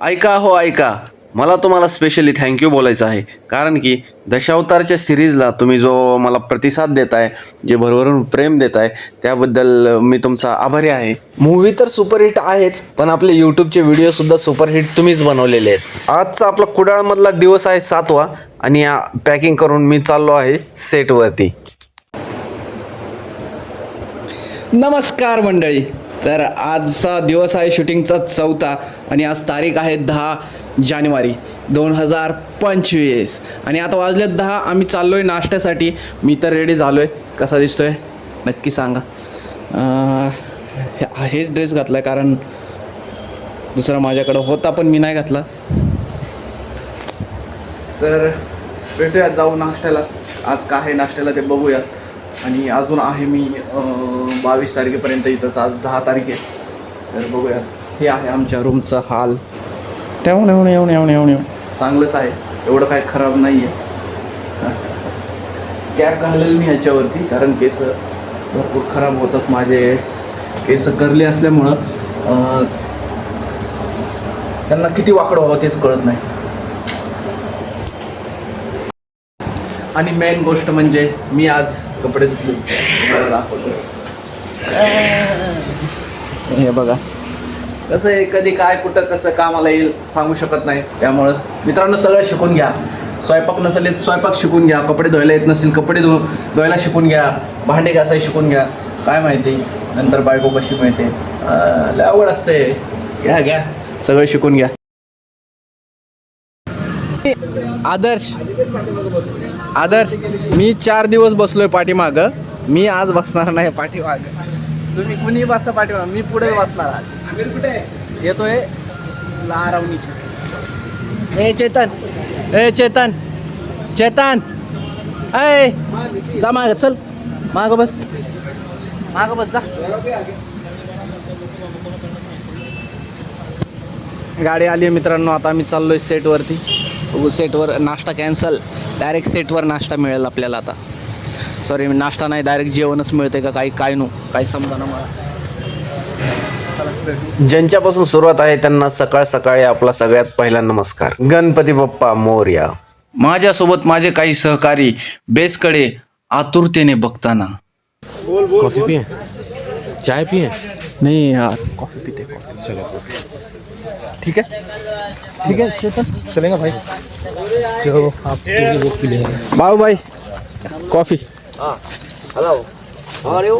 ऐका हो ऐका. मला तुम्हाला स्पेशली थँक्यू बोलायचं आहे. कारण की दशावतारच्या सिरीजला तुम्ही जो मला प्रतिसाद देताय जे भरभरून प्रेम देताय त्याबद्दल मी तुमचा आभारी आहे. मूवी तर सुपरहिट आहेच पण आपले यूट्यूबचे व्हिडिओसुद्धा सुपरहिट तुम्हीच बनवलेले आहेत. आजचा आपला कुडाळमधला दिवस आहे सातवा आणि पॅकिंग करून मी चाललो आहे सेटवरती नमस्कार मंडळी. तर आजचा दिवस आहे शूटिंगचा चौथा आणि आज तारीख आहे दहा जानेवारी दोन हजार पंचवीस. आणि आता वाजलेत दहा आम्ही चाललो आहे नाश्त्यासाठी. मी तर रेडी झालो आहे कसा दिसतो आहे नक्की सांगा. हे- हेच ड्रेस घातला आहे कारण दुसरा माझ्याकडं होता पण मी नाही घातला. तर भेटूया जाऊ नाश्त्याला. आज काय आहे नाश्त्याला ते बघूयात. आणि अजून आहे मी बावीस तारखेपर्यंत इथंच आज दहा तारीख आहे. तर बघूया हे आहे आमच्या रूमचा हाल त्याहून येऊन येऊन येऊन येऊन येऊन चांगलंच आहे. एवढं काय खराब नाही आहे कॅप घालेल मी ह्याच्यावरती कारण केस भरपूर खराब होतात माझे. केस करले असल्यामुळं त्यांना किती वाकडं व्हावं तेच कळत नाही. आणि मेन गोष्ट म्हणजे मी आज कपडे धुतले. तुम्हाला दाखवतो. हे बघा. कसं आहे कधी काय कुठं कसं कामाला येईल सांगू शकत नाही. त्यामुळं मित्रांनो सगळं शिकून घ्या. स्वयंपाक नसेल येत स्वयंपाक शिकून घ्या. कपडे धुवायला येत नसेल कपडे धु धुवायला शिकून घ्या. भांडे घासायला शिकून घ्या. काय माहिती? नंतर बायको कशी मिळते? आवड असते घ्या घ्या. सगळं शिकून घ्या. आदर्श. आदर्श मी चार दिवस बसलोय पाठीमाग. मी आज बसणार नाही पाठीमाग. तुम्ही कुणी बसता पाठीमाग. मी पुढे बसणार आज. कुठे येतोय लारावणीची. ए चेतन. ए चेतन. चेतन. अय जा माग चल. माग बस. माग बस जा. गाडी आली आहे मित्रांनो. आता आम्ही चाललोय सेटवरती सेटवर नाश्ता कॅन्सल डायरेक्ट सेटवर नाश्ता मिळेल आपल्याला आता. सॉरी नाश्ता नाही डायरेक्ट जेवणच मिळते का काही काय नो काही समजा ना मला. ज्यांच्यापासून सुरुवात आहे त्यांना सकाळ सकाळी आपला सगळ्यात पहिला नमस्कार. गणपती बाप्पा मोर्या. माझ्यासोबत माझे काही सहकारी बेसकडे आतुरतेने बघताना. कॉफी पिए चाय पिए नाही यार कॉफी पिते कॉफी. चलो ठीक आहे ठीक आहे चेतन? चलेगा भाई। जो आप Babu Bhai coffee. Hello. How are you?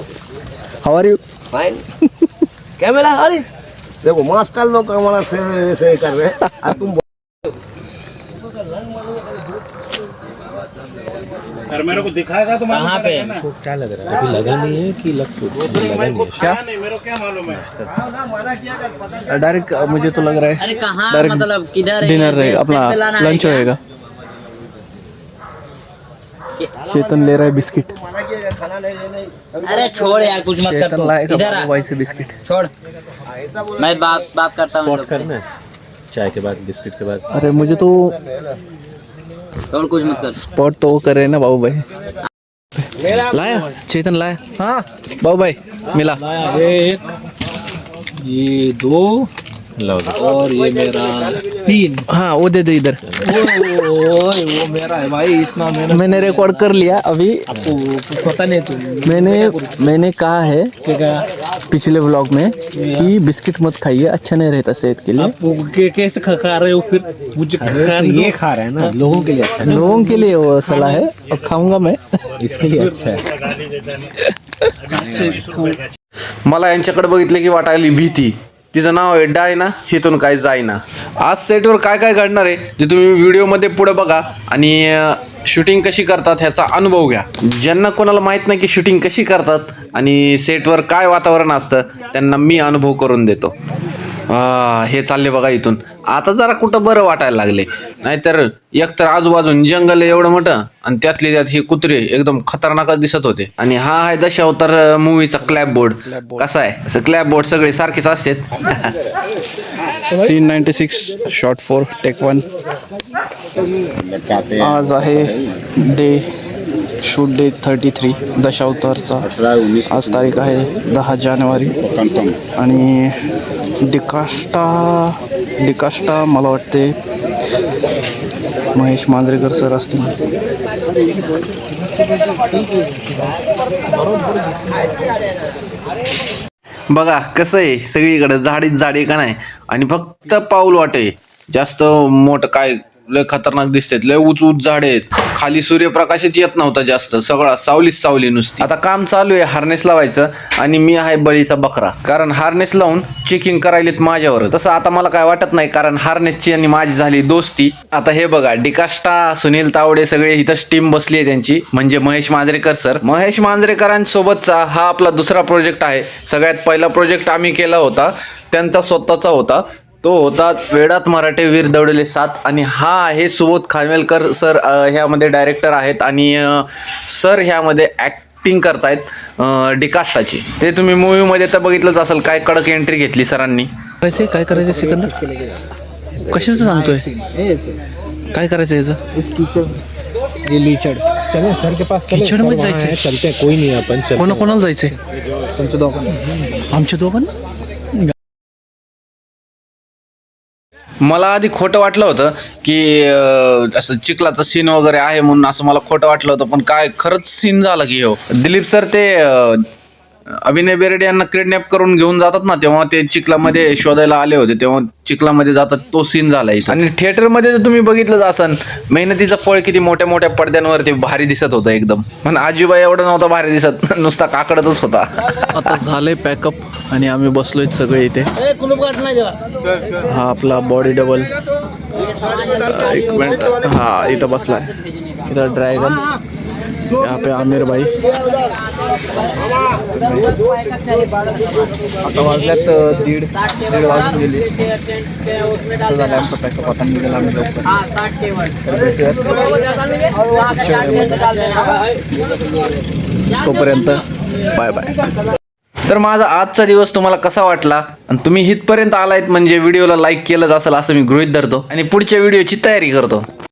How are you Fine. Camera अरे देखो मास्टर लोग हमारा से ऐसे कर रहे हैं। अब तुम क्या लग रहा है? अभी लगा नहीं है कि लग लगा नहीं है? क्या डायरेक्ट मुझे तो लग रहा है। अरे कहाँ? मतलब किधर डिनर रहेगा अपना लंच होएगा। चेतन ले रहा है बिस्किट। अरे छोड़ यार कुछ मत कर तू। इधर आ। भाई से बिस्किट। छोड़। मैं बात बात करता हूँ है। चाय के बाद बिस्किट के बाद। अरे मुझे तो छोड़ कुछ मत कर। स्पॉट तो कर रहे ना बाबू भाई। लाया? चेतन लाया? हाँ। बाबू भाई मिला। एक ये दो लो। और ये मेरा तीन। हाँ वो दे दे इधर। ओए वो मेरा है भाई इतना मेहनत मैंने रिकॉर्ड कर लिया अभी। आपको पता नहीं तुम मैंने मैंने कहा है पिछले व्लॉग में कि बिस्किट मत खाइए अच्छा नहीं रहता सेहत के लिए। आप के- कैसे खा खा रहे हो फिर? मुझे ये खा रहे हैं ना लोगों के लिए अच्छा है। लोगों के लिए वो सलाह है और खाऊँगा मैं। इसके लिए अच्छा है। मला यांच्याकडे बघितले की वाटायली भीती. तिचं नाव आहे डायना हिथून काय जाईना आज सेटवर काय काय घडणार आहे ते तुम्ही व्हिडिओमध्ये पुढे बघा आणि शूटिंग कशी करतात ह्याचा अनुभव घ्या. ज्यांना कोणाला माहीत नाही की शूटिंग कशी करतात आणि सेटवर काय वातावरण असतं त्यांना मी अनुभव करून देतो. हे चालले बघा इथून. आता जरा कुठं बरं वाटायला लागले. नाहीतर एकतर आजूबाजून जंगल आहे एवढं मोठं आणि त्यातले त्यात हे कुत्रे एकदम खतरनाकच दिसत होते. आणि हा आहे दशावतार मूवीचा क्लॅप बोर्ड कसा आहे? असं क्लॅप बोर्ड सगळे सारखेच असतात. Scene ninety six shot four take one आज आहे day shoot day thirty three दशावतारचा आज तारीख आहे दहा जानेवारी. आणि डिकाष्टा डिकाष्टा मला वाटते महेश मांजरेकर सर असतील. बघा कसं आहे? सगळीकडे झाडीच झाडे का नाही? आणि फक्त पाऊल वाटे. जास्त मोठं काय लय खतरनाक दिसतात लय उच उच झाडे आहेत. खाली सूर्यप्रकाशच येत नव्हता जास्त सगळा सावलीच सावली नुसती. आता काम चालू आहे हार्नेस लावायचं आणि मी आहे बळीचा बकरा. कारण हार्नेस लावून चेकिंग करायलेत माझ्यावर तसं आता मला काय वाटत नाही कारण हार्नेसची आणि माझी झाली दोस्ती. आता हे बघा डिकाष्टा सुनील तावडे सगळे इथंच टीम बसली आहे त्यांची. म्हणजे महेश मांजरेकर सर महेश मांजरेकरांसोबतचा हा आपला दुसरा प्रोजेक्ट आहे. सगळ्यात पहिला प्रोजेक्ट आम्ही केला होता. त्यांचा स्वतःचा होता. तो होता वेडात मराठे वीर दौडले सात आणि हा आहे सुबोध खानवेलकर सर ह्यामध्ये डायरेक्टर आहेत आणि सर ह्यामध्ये ॲक्टिंग करतायत अ, डिकास्टाची. ते तुम्ही मूवीमध्ये तर बघितलंच असेल काय कडक एंट्री घेतली सरांनी. करायचे काय करायचं सिकंदर? कशाचं सांगतोय? काय करायचं याचं? लीचड़ चले सर के पास चले, कीचड़ सर में वहाँ जायचंय? है, चलते हैं कोई नहीं है कोणा कोणाला जायचंय. तुमच्या दोघांना आमच्या दोघांना? मला आधी खोटं वाटलं होतं की असं चिखलाचं सीन वगैरे आहे म्हणून असं मला खोटं वाटलं होतं पण काय खरंच सीन झाला की हो. दिलीप सर ते अभिनय बेर्डे यांना किडनॅप करून घेऊन जातात ना तेव्हा ते चिखलामध्ये शोधायला आले होते तेव्हा चिखलामध्ये जातात तो सीन झाला इथं. आणि थिएटरमध्ये जर तुम्ही बघितलं असन मेहनतीचं फळ किती मोठ्या मोठ्या पडद्यांवरती भारी दिसत होतं एकदम. पण आजीबाई एवढं नव्हता भारी दिसत नुसता काकडतच होता. आता झालंय पॅकअप आणि आम्ही बसलोय सगळे इथे. हा आपला बॉडी डबल एक मिनिट. हा इथं बसलाय. इथं ड्रॅगन यहाँ पे आमिर भाई। आता वाजल्यात दीड दीड वाजून गेली. झालं आमचं पॅकअप आता निघाला आम्ही लवकर. तोपर्यंत बाय बाय. तर माझा आजचा दिवस तुम्हाला कसा वाटला? आणि तुम्ही हितपर्यंत आलायत म्हणजे व्हिडिओला लाईक केलंच असेल असं मी गृहित धरतो. आणि पुढच्या व्हिडिओची तयारी करतो.